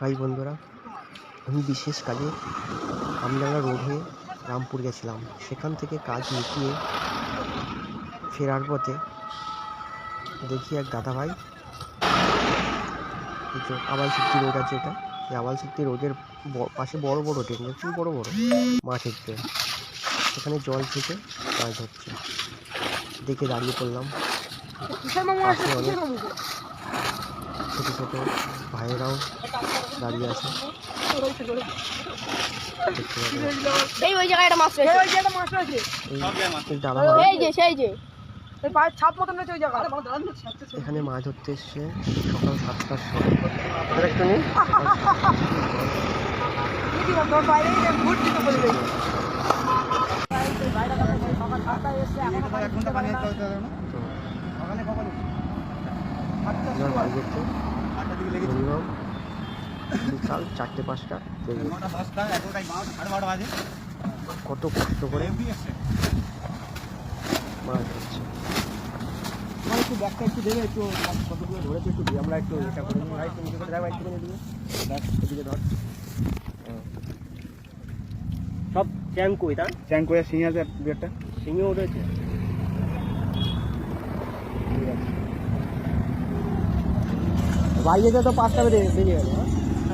High বন্ধুরা, আমি বিশেষ কাজে আমডাঙ্গা রোড হয়ে রামপুর গেছিলাম। সেখান থেকে কাজ মিটিয়ে ফেরার পথে দেখি এক দাদাভাই। এই যে আবাল সিদ্ধি রোড আছে এটা। এই আবাল সিদ্ধি রোডের পাশে বড় বড় ট্রেন দেখছি বড় বড়? মাছের ট্রেন সেখানে জল থেকে মাছ ধরছে দেখে দাঁড়িয়ে পড়লাম। পাশে অনেক ছোট ছোট ভাইয়েরাও দাঁড়িয়ে আছে। এই ওই জায়গায় একটা মাছ রয়েছে। ওই যে মাছ রয়েছে। এই যে সেই যে। ওই পায়ের ছাপ মতন রয়েছে ওই জায়গায়। এখানে মাছ ধরতে এসছে। সকাল সাতটার সময়। একটু নিন এবার বাড়ি যেতে মিনিমাম বিকাল চারটে পাঁচটা। কত কষ্ট করে? মাছ একটু ব্যাগটা একটু দেবে একটু কতগুলো ধরেছে একটু দিয়ে আমরা একটু এটা করে দেবে একটু দিবে এদিকে ধর। সব চ্যাংকুই তা চ্যাং করে শিঙে আছে শিঙে উঠেছে। যেতে তো পাঁচটা বেজে বেরিয়ে গেল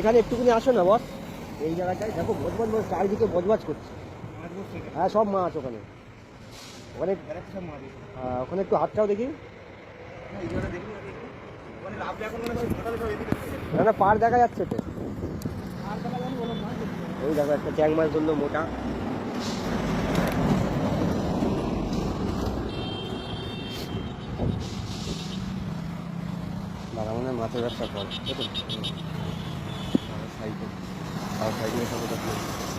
এখানে একটুখানি আসো না বস। এই জায়গাটায় দেখো বজবজ বজ চারিদিকে বজবজ করছে। হ্যাঁ সব মাছ ওখানে। ওখানে হ্যাঁ, ওখানে একটু হাতটাও দেখি। না না পার দেখা যাচ্ছে তো। ওই দেখো একটা চ্যাং মাছ ধরলো মোটা। দাদা মনে হয় মাছের ব্যবসা কর। সাইকেল আর সাইকেলের সাথে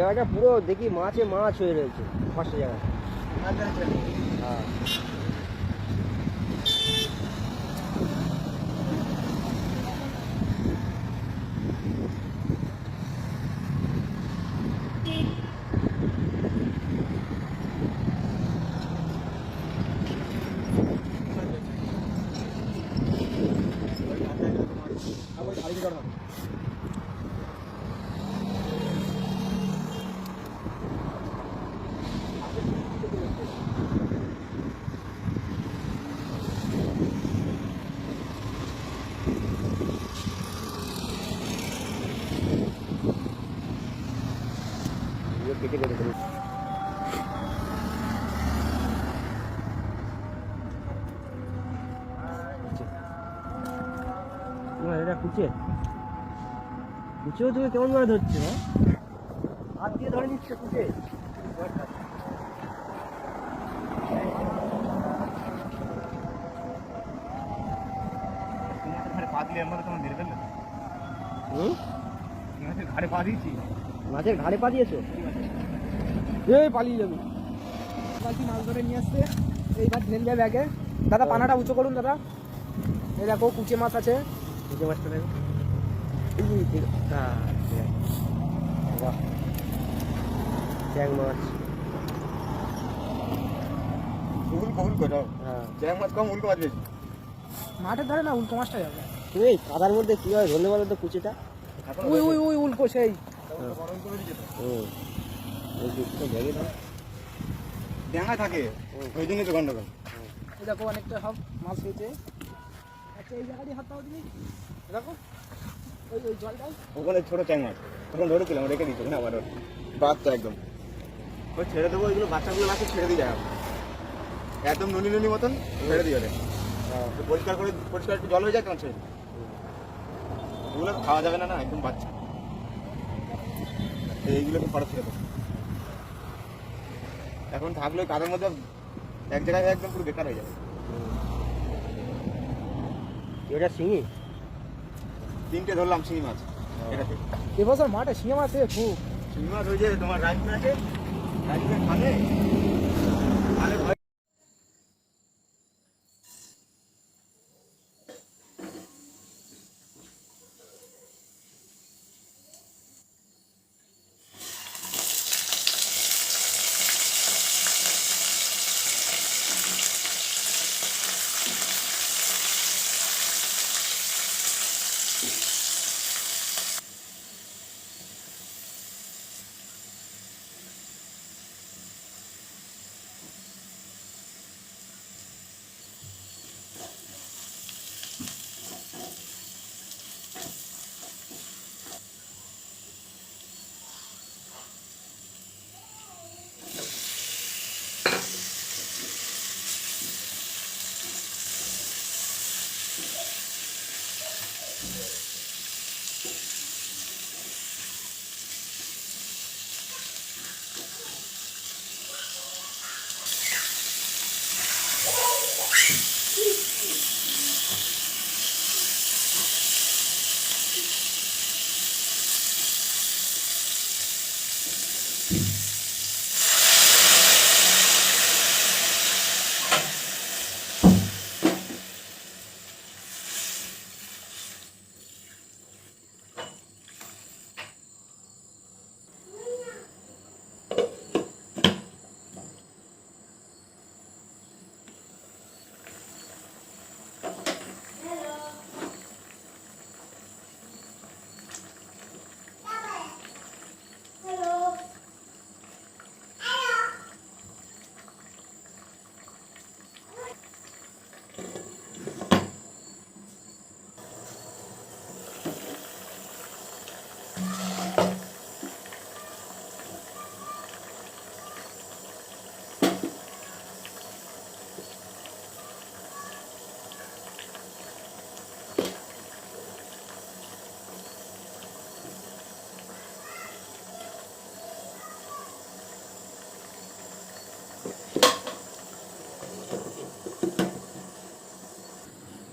জায়গাটা পুরো দেখি মাছে মাছ হয়ে রয়েছে পাঁচটা জায়গা। হ্যাঁ এগুলো কেটে এটা কুচে। কুচেও তুমি কেমন করে ধরছো হাত দিয়ে ধরে নিচ্ছে কুচে। ঘাড়ে পা দিয়েছি। মাছের ঘাড়ে পা দিয়েছ? এই পালিয়ে যাবে। বালতি মাছ ধরে নিয়ে আসছে। এইবার ঢেল যায় ব্যাগে। দাদা পানাটা উঁচু করুন দাদা। এই দেখো কুচে মাছ আছে। কুচে মাছটা দেখো। হ্যাঁ চ্যাং মাছ। হ্যাঁ। জ্যাং মাছ কম উল্টো মাছ বেশি। মাঠের ধারে না উল্টো মাছটা যাবে। এই কাদার মধ্যে ধরলে বলো তো কুচিটা। উই উই উই উল্টো সেই। হুম। ড্যাঙা থাকে ওই জন্যই তো গন্ডগোল। এই দেখো অনেকটা সব মাছ হয়েছে। আচ্ছা এই জায়গাটি হাত পাও তুমি দেখো ওই ওই জলটাই ওখানে ছোট ট্যাং মাছ তখন ধরেছিলাম রেখে দিচ্ছি না আবার বাচ্চা একদম। ওই ছেড়ে দেবো ওইগুলো বাচ্চাগুলো বাচ্চা ছেড়ে দিয়ে যায় একদম নুনি নুনি মতন ছেড়ে দিয়ে ওরে পরিষ্কার করে পরিষ্কার একটু জল হয়ে যায় তখন ছেড়ে ওগুলো খাওয়া যাবে না না একদম বাচ্চা। এইগুলোকে খরচ ছেড়ে দেবো। এখন থাকলে কাদের মধ্যে এক জায়গায় একদম পুরো বেকার হয়ে যাবে। এটা শিঙি তিনটে ধরলাম শিঙি মাছ। এটাতে। এবছর মাঠে শিঙে মাছ আছে খুব। শিঙি মাছ ওই যে তোমার রাজপুর আছে রাজপুরের খালে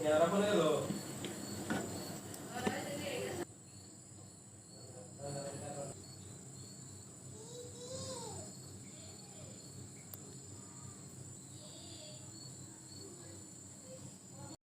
ఎర్రపనేలో